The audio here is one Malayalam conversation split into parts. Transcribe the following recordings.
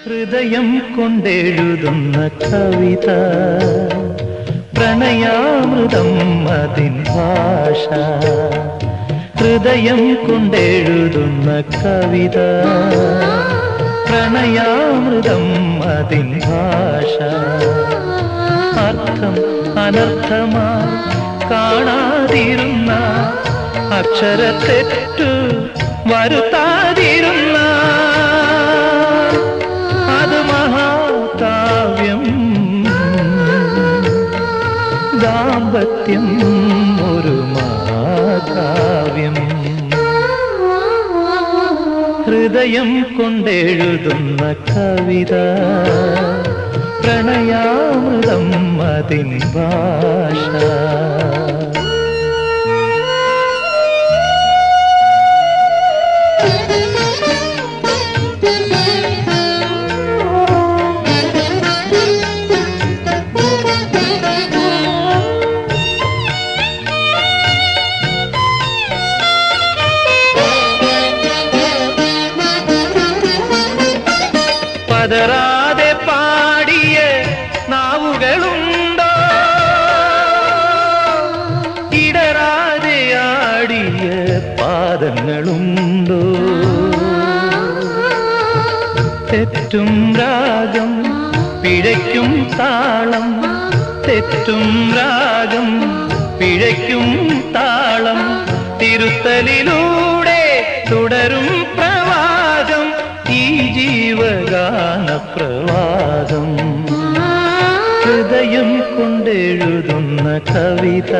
ഹൃദയം കൊണ്ടെഴുതുന്ന കവിത. പ്രണയാമൃതം അതിൻ ഭാഷ. ഹൃദയം കൊണ്ടെഴുതുന്ന കവിത. പ്രണയാമൃതം അതിൻ ഭാഷ. അർത്ഥം അനർത്ഥമായി കാണാതിരുന്ന അക്ഷരത്തെറ്റു വരുത്താതിരുന്ന ദാമ്പത്യം ഒരു മഹാകാവ്യം ഹൃദയം കൊണ്ടെഴുതുന്ന കവിത പ്രണയാമൃതം അതിൻ ഭാഷ. പതറാതെ പാടിയ നാവുകളുണ്ടോ? ഇടറാതെ ആടിയ പാദങ്ങളുണ്ടോ? തെറ്റും രാഗം പിഴയ്ക്കും താളം. തെറ്റും രാഗം പിഴയ്ക്കും താളം. തിരുത്തലിലൂടെ തുടരും ജീവഗാന പ്രവാഹം ഹൃദയം കൊണ്ടെഴുതുന്ന കവിത.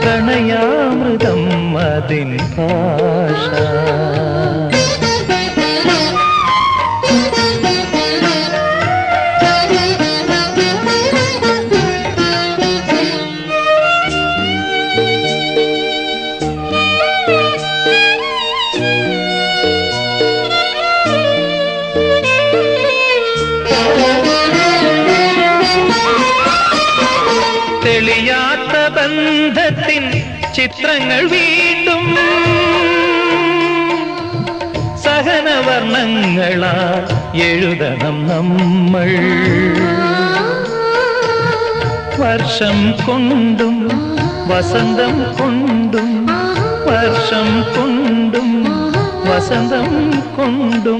പ്രണയാമൃതം അതിൻ ഭാഷ. തെളിയാത്ത ബന്ധത്തിൻ ചിത്രങ്ങൾ വീണ്ടും സഹനവർണങ്ങളാൽ എഴുതണം നമ്മൾ. വർഷം കൊണ്ടും വസന്തം കൊണ്ടും വർഷം കൊണ്ടും വസന്തം കൊണ്ടും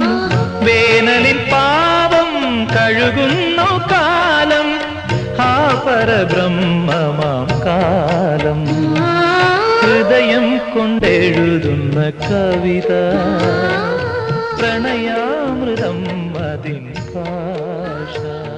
പരബ്രഹ്മമാം കാലം. ഹൃദയം കൊണ്ടെഴുതുന്ന കവിത. പ്രണയാമൃതം അതിൻ ഭാഷ.